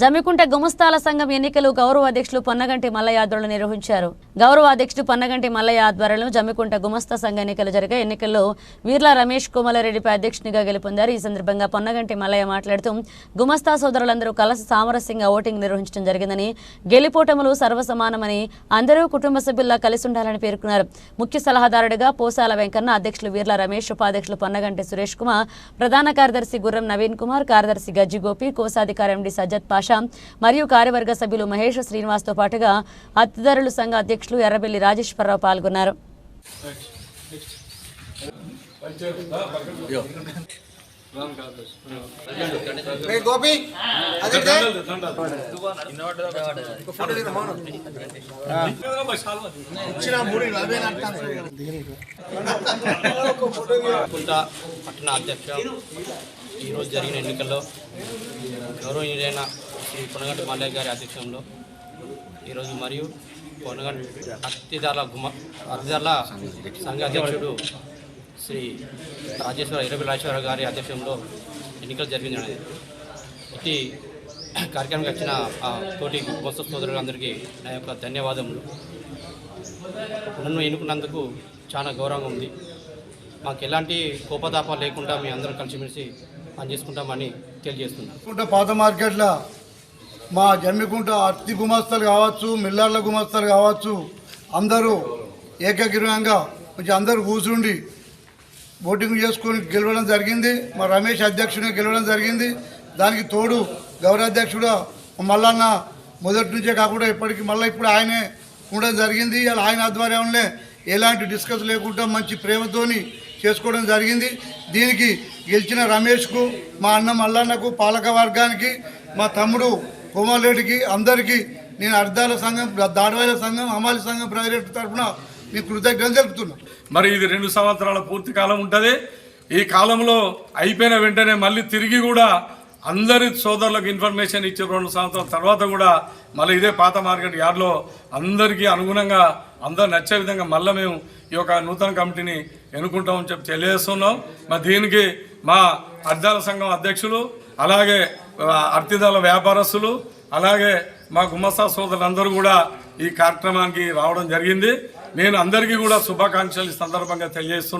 జమ్మికుంట గుమస్తాల సంఘం ఎన్నికలు గౌరవ అధ్యక్షులు పొన్నగంటి మల్లయ్య ఆధ్వర్యంలో నిర్వహించారు. గౌరవ అధ్యక్షుడు పొన్నగంటి మల్లయ్య ఆధ్వర్యంలో జమ్మికుంట గుమస్తా సంఘ ఎన్నికలు జరిగే ఎన్నికల్లో వీర్ల రమేష్ కుమలరెడ్డిపై అధ్యక్షునిగా గెలుపొందారు. ఈ సందర్భంగా పొన్నగంటి మల్లయ్య మాట్లాడుతూ గుమస్తా సోదరులందరూ కలిసి సామరస్యంగా ఓటింగ్ నిర్వహించడం జరిగిందని గెలిపోటములు సర్వసమానమని అందరూ కుటుంబ సభ్యుల్లా కలిసి ఉండాలని పేర్కొన్నారు. ముఖ్య సలహాదారుడిగా పోసాల వెంకన్న అధ్యక్షులు వీర్ల రమేష్ ఉపాధ్యక్షులు పొన్నగంటి సురేష్ కుమార్ ప్రధాన కార్యదర్శి గుర్రం నవీన్ కుమార్ కార్యదర్శి గజ్జి గోపి కోశాధికారి ఎండి సజ్జత్ పాష మరియు కార్యవర్గ సభ్యులు మహేష్ శ్రీనివాస్తో పాటుగా అతిథరుల సంఘ అధ్యక్షులు ఎర్రబెల్లి రాజేశ్వరరావు పాల్గొన్నారు. గోపి పట్టణ అధ్యక్ష ఈరోజు జరిగిన ఎన్నికల్లో గౌరవనీయులైన శ్రీ పొనగంటి మల్లయ్య గారి అధ్యక్షంలో ఈరోజు మరియు పొనగంటి అతిథాల గుమ అతిథాల సంఘ అధ్యక్షుడు శ్రీ రాజేశ్వర ఇరవై రాజేశ్వర గారి అధ్యక్షంలో ఎన్నికలు జరిగింది. ప్రతి కార్యక్రమానికి వచ్చిన ఆ తోటి మొత్త సోదరులందరికీ నా యొక్క ధన్యవాదములు. నన్ను ఎన్నుకున్నందుకు చాలా గౌరవంగా ఉంది. మాకు ఎలాంటి కోపతాపాలు లేకుండా మీ అందరం కలిసిమెలిసి పనిచేసుకుంటామని తెలియజేస్తున్నాను. పాత మార్కెట్లో మా జమ్మికుంట అర్తి గుమస్తలు కావచ్చు మిల్లార్ల గుమస్తలు కావచ్చు అందరూ ఏకగ్రీవంగా కొంచెం అందరూ కూర్చుండి ఓటింగ్ చేసుకొని గెలవడం జరిగింది. మా రమేష్ అధ్యక్షుడిగా గెలవడం జరిగింది. దానికి తోడు గౌరవాధ్యక్షుడు మల్లన్న మొదటి నుంచే కాకుండా ఇప్పటికి మళ్ళీ ఇప్పుడు ఆయనే ఉండడం జరిగింది. అలా ఆయన ఆధ్వర్యంలో ఎలాంటి డిస్కస్ లేకుండా మంచి ప్రేమతోని చేసుకోవడం జరిగింది. దీనికి గెలిచిన రమేష్కు మా అన్న మల్లన్నకు పాలక వర్గానికి మా తమ్ముడు కోమారెడ్డికి అందరికీ నేను అర్ధాల సంఘం దాడవాయిల సంఘం అమాలి సంఘం ప్రైవేట్ తరఫున నేను కృతజ్ఞత తెలుపుతున్నా. మరి ఇది రెండు సంవత్సరాల పూర్తి కాలం ఉంటుంది. ఈ కాలంలో అయిపోయిన వెంటనే మళ్ళీ తిరిగి కూడా అందరి సోదరులకు ఇన్ఫర్మేషన్ ఇచ్చే రెండు సంవత్సరాల తర్వాత కూడా మళ్ళీ ఇదే పాత మార్కెట్ యార్డ్లో అందరికీ అనుగుణంగా అందరు నచ్చే విధంగా మళ్ళీ మేము ఈ యొక్క నూతన కమిటీని ఎన్నుకుంటామని చెప్పి తెలియజేస్తున్నాం. మరి దీనికి మా అర్థాల సంఘం అధ్యక్షులు అలాగే అర్థిదాల వ్యాపారస్తులు అలాగే మా గుమ్మస్తా సోదరులందరూ కూడా ఈ కార్యక్రమానికి రావడం జరిగింది. నేను అందరికీ కూడా శుభాకాంక్షలు ఈ సందర్భంగా తెలియజేస్తున్నాను.